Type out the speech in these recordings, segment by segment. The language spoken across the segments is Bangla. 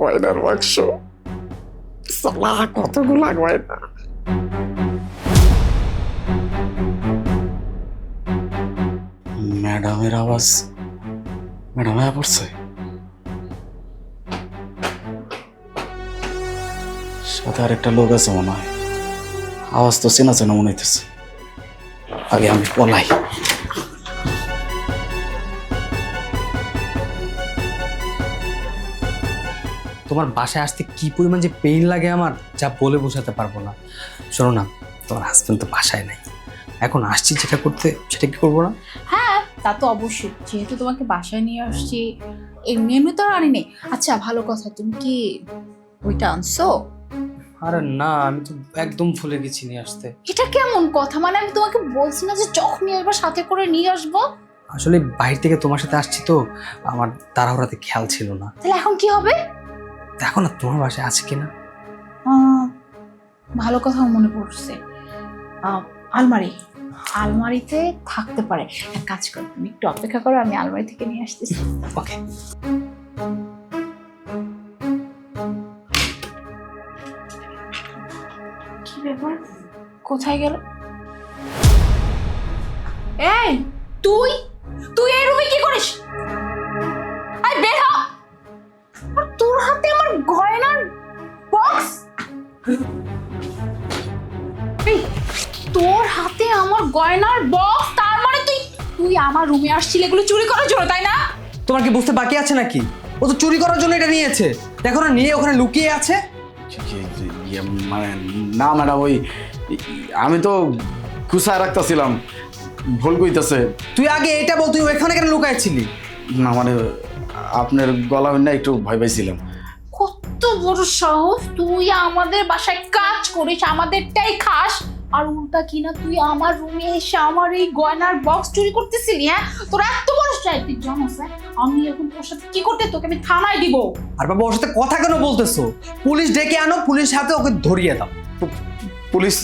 গয়নার বাক্স সালা কতগুলা গয়না ম্যাডামের আওয়াজ ম্যাডাম হয়ে পড়ছে সাথে আর একটা লোক আছে মনে হয় আওয়াজ তো চেনা চেনা মনে হইতেছে আগে আমি পলাই তোমার বাসায় আসতে কি পরিমাণ যে পেইন লাগে আমার যা বলে বোঝাতে পারব না। শোনো না তোমার হাজবেন্ড তো বাসায় নাই। এখন আসছি যেটা করতে সেটা কি করব না? হ্যাঁ তা তো অবশ্যই। যেহেতু তোমাকে বাসায় নিয়ে আসছি এমনি এমনি তো আর আনি নেই। আচ্ছা ভালো কথা তুমি কি ওইটা আনছো? আরে না আমি তো একদম ভুলে গেছি নিয়ে আসতে। এটা কেমন কথা? মানে আমি তোমাকে বলছি না যে যখন নিয়ে আসব সাথে করে নিয়ে আসব? আসলে বাইরে থেকে তোমার সাথে আসছি তো আমার তাড়াহুড়াতে খেয়াল ছিল না। তাহলে এখন কি হবে? দেখো না তোমার বাসায় আছে কিনা? আহ, ভালো কথা মনে পড়ছে। আলমারি। আলমারিতে থাকতে পারে। এক কাজ করো তুমি একটু অপেক্ষা করো আমি আলমারি থেকে নিয়ে আসতেছি। ওকে। কি ব্যাপার? কোথায় গেল? এই তুই? তুই এই রুমে কি করিস? গয়নার বক্স এই তোর হাতে আমার গয়নার বক্স তার মানে তুই তুই আমার রুমে আসছিলি এগুলো চুরি করার জন্য তাই না? তোমার কি বুঝতে বাকি আছে নাকি? ও তো চুরি করার জন্য এটা নিয়েছে। দেখো না নিয়ে ওখানে লুকিয়ে আছে। ইয়ে, মানে না ম্যাডাম ওই আমি তো কুসায় রাখতেছিলাম। ভুল কইতাছে। তুই আগে এটা বল তুই ওখানে কেন লুকাইছিলি? না মানে আপনার গলা না একটু ভয় পাইছিলাম। কত বড় সাহস তুই আমাদের বাসায় কাজ করিস আমাদেরটাই খাস। আর উল্টা কিনা তুই আমার রুমে এসে আমার এই গয়নার বক্স চুরি করতেছিলি হ্যাঁ? তোর এত বড় চাই তুই জানোস হ্যাঁ? আমি এখন তোর সাথে কি করতে তোকে আমি থানায় দিব। আর বাবা ওর সাথে কথা কেন বলতেছো? পুলিশ ডেকে আনো পুলিশ হাতে ওকে ধরিয়ে দাও। পুলিশ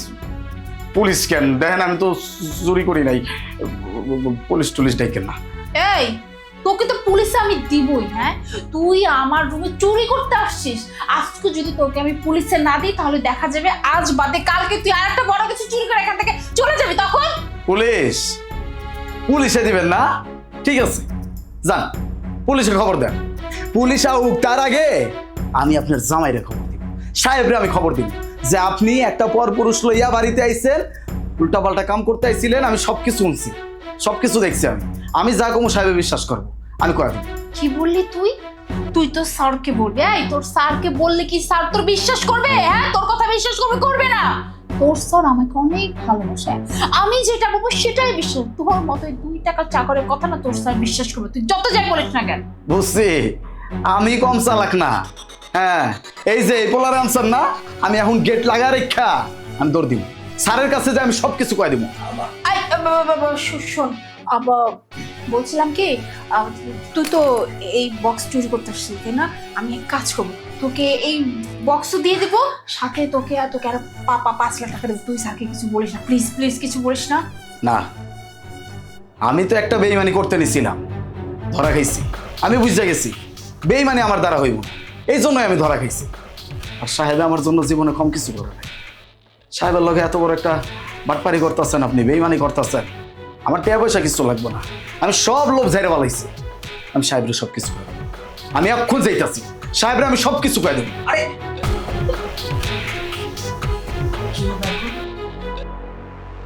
পুলিশ কেন? দেখেন আমি তো চুরি করি নাই। পুলিশ টুলিশ ডেকে না। এই তোকে তো পুলিশে আমি দিবই হ্যাঁ? তুই আমার রুমে চুরি করতে আসছিস। আজকে যদি তোকে আমি পুলিশে না দিই, তাহলে দেখা যাবে আজ বাদে কালকে তুই আর একটা বড় কিছু চুরি করে এখান থেকে চলে যাবি তখন? পুলিশ! পুলিশে দিবেন না? ঠিক আছে, যান পুলিশে খবর দেন। পুলিশ আউক তার আগে আমি আপনার জামাইরে খবর দিব। সাহেবরে আমি খবর দিব যে আপনি একটা পর পুরুষ লইয়া বাড়িতে আইছেন, উল্টাপাল্টা কাম করতে আইছিলেন, আমি সব কিছু শুনছি। সব কিছু দেখছি আমি। আমি যা কমু সাহেবে বিশ্বাস করব। আমি কয়া কি বললি তুই? তুই তো স্যারকে বলবি। এই তোর স্যারকে বললে কি স্যার তোর বিশ্বাস করবে? হ্যাঁ তোর কথা বিশ্বাস করবে করবে না। তোর স্যার আমাকে অনেক ভালোবাসে। আমি যেটা বলব সেটাই বিশ্বাস। তোর মতো দুই টাকার চাকরের কথা না তোর স্যার বিশ্বাস করবে। তুই যত যাই বলিস না কেন? বুঝছি। আমি কম চালাক না। হ্যাঁ এই যে এই পোলার আনসার না আমি এখন গেট লাগা রেখা আমি দৌড় দিব। স্যারের কাছে যে আমি সব কিছু কয়ে দিব। শোন বলছিলাম কি তুই তো এই বক্স চুরি করতে আসছিস না? আমি এক কাজ করব, তোকে এই বক্স দিয়ে দিব, সাথে তোকে আর তোকে আর পা- পা- পাঁচ লাখ টাকা দেবো। তুই স্যারকে কিছু বলিস না প্লিজ প্লিজ কিছু বলিস না। না, আমি তো একটা বেইমানি করতে নিছিলাম ধরা খাইছি, আমি বুঝতে গেছি, বেইমানি আমার দ্বারা হইব এই জন্যই আমি ধরা খাইছি। আর সাহেবে আমার জন্য জীবনে কম কিছু করে সাহেবের লগে এত বড় একটা বাটপারি করতেছেন আপনি, বেইমানি করতেছেন। আমার টাকা পয়সা কিছু লাগবে না। আমি সব লোভ ঝাইরে বালাইছি আমি সাহেবরে সব কিছু। আমি এক্ষুন যাইতাছি। সাহেবরে আমি সব কিছু করে দেবো। আরে!